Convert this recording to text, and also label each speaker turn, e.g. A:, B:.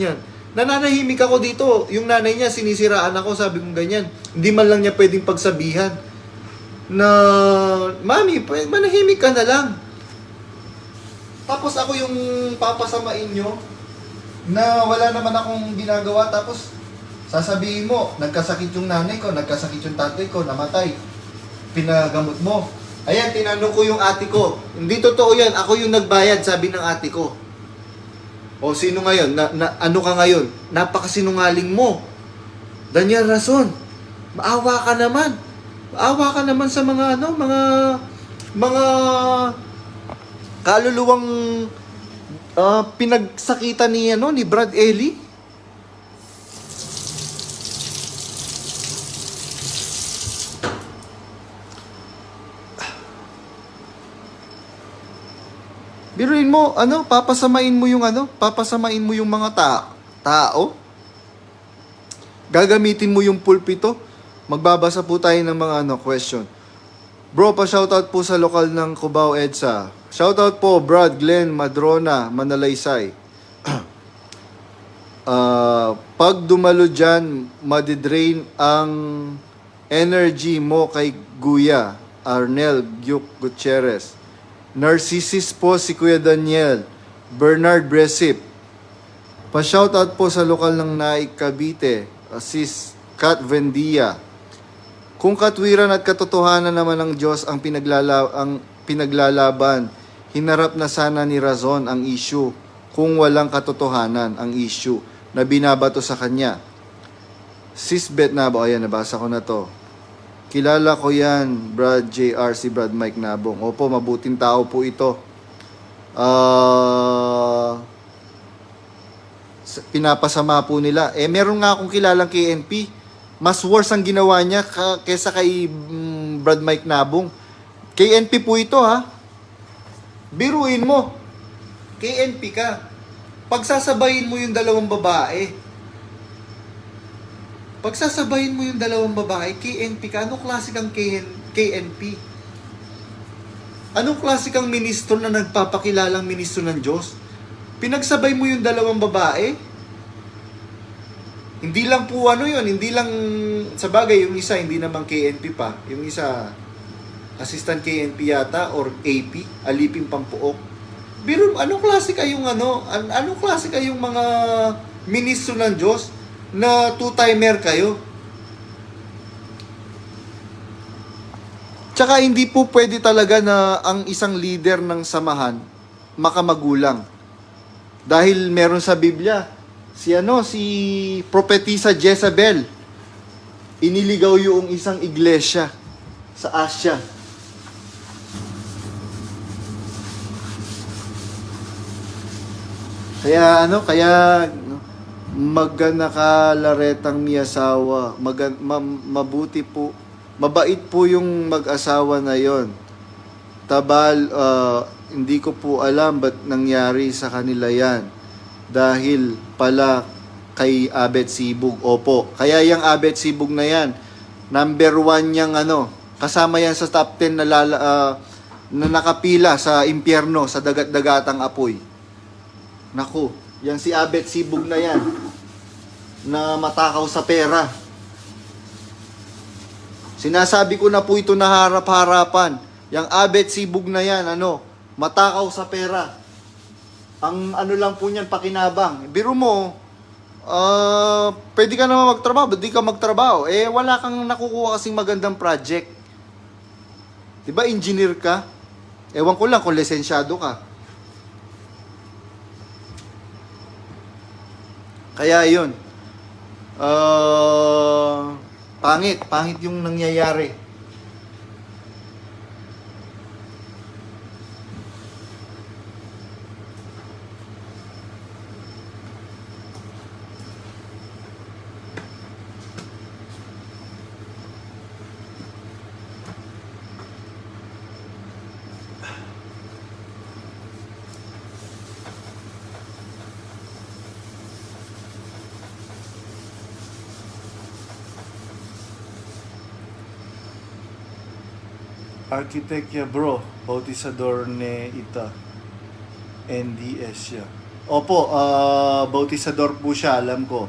A: Yan. Nananahimik ako dito. Yung nanay niya, sinisiraan ako, sabi kong ganyan. Hindi man lang niya pwedeng pagsabihan na, Mami, manahimik ka na lang. Tapos ako yung papasamain nyo na wala naman akong ginagawa. Tapos sasabihin mo, nagkasakit yung nanay ko, nagkasakit yung tatay ko, namatay. Pinagamot mo. Ayan, tinanong ko yung ate ko. Hindi totoo yan. Ako yung nagbayad, sabi ng ate ko. O sino ngayon? Na, na, ano ka ngayon? Napakasinungaling mo. Daniel Rason, maawa ka naman. Maawa ka naman sa mga ano, mga mga kaluluwang ah, pinagsakitan ni ano ni Brad Ellie. Biruin mo, ano, papasamain mo yung ano, papasamain mo yung mga ta tao. Gagamitin mo yung pulpito. Magbabasa po tayo ng mga ano, question. Bro, pa-shoutout po sa lokal ng Cubao EDSA. Shoutout po, Brad, Glenn, Madrona, Manalaysay. Ah, pag dumalo dyan, madidrain ang energy mo kay Guya, Arnel Gyuk Gutierrez. Narcissus po si Kuya Daniel, Bernard Bresip. Pa-shoutout po sa lokal ng Naik Cavite, Sis Kat Vendia. Kung katwiran at katotohanan naman ng Diyos ang, pinaglala ang pinaglalaban, hinarap na sana ni Razon ang issue kung walang katotohanan ang issue na binabato sa kanya. Sis Bet Nabo, ayan, nabasa ko na to. Kilala ko yan, Brad JR, si Brad Mike Nabong. Opo, mabuting tao po ito. S- pinapasama po nila. Eh, meron nga akong kilalang KNP. Mas worse ang ginawa niya ka- kesa kay mm, Brad Mike Nabong. KNP po ito, ha? Biruin mo. KNP ka. Pagsasabayin mo yung dalawang babae. Pagsasabayin mo yung dalawang babae, KNP ka. Anong klase KN, KNP? Anong klase kang ministro na nagpapakilalang ministro ng Diyos? Pinagsabay mo yung dalawang babae? Hindi lang po ano yun, hindi lang, sa bagay, yung isa hindi naman KNP pa. Yung isa, assistant KNP yata, or AP, aliping pampuok. Pero anong klase kayong ano, an- anong klase kayong mga ministro ng Diyos na two-timer kayo? Tsaka hindi po pwede talaga na ang isang leader ng samahan makamagulang. Dahil meron sa Biblia, si ano, si propetisa Jezebel, iniligaw yung isang iglesia sa Asia. Kaya ano, kaya magana ka laretang miyasawa, magan, ma- mabuti po, mabait po yung mag-asawa na yon. Tabal, ah, hindi ko po alam ba't nangyari sa kanila yan. Dahil pala kay Abet Sibug. Opo, kaya yung Abet Sibug na yan, number one niyang ano, kasama yan sa top 10 na, lala, ah, na nakapila sa impyerno, sa dagat-dagatang apoy. Naku, yan si Abet Sibug na yan, na matakaw sa pera. Sinasabi ko na po ito na harap-harapan. Yang Abet Sibug na yan, ano, matakaw sa pera. Ang ano lang po niyan, pakinabang. Biro mo, ah, pwede ka naman magtrabaho, di ka magtrabaho? Eh, wala kang nakukuha kasing magandang project. Di ba, engineer ka? Ewan ko lang kung lisensyado ka. Kaya yun. Ah, pangit, pangit yung nangyayari. Arkitekya bro, bautisador ne ita. NDS siya. Opo, ah bautisador po siya, alam ko.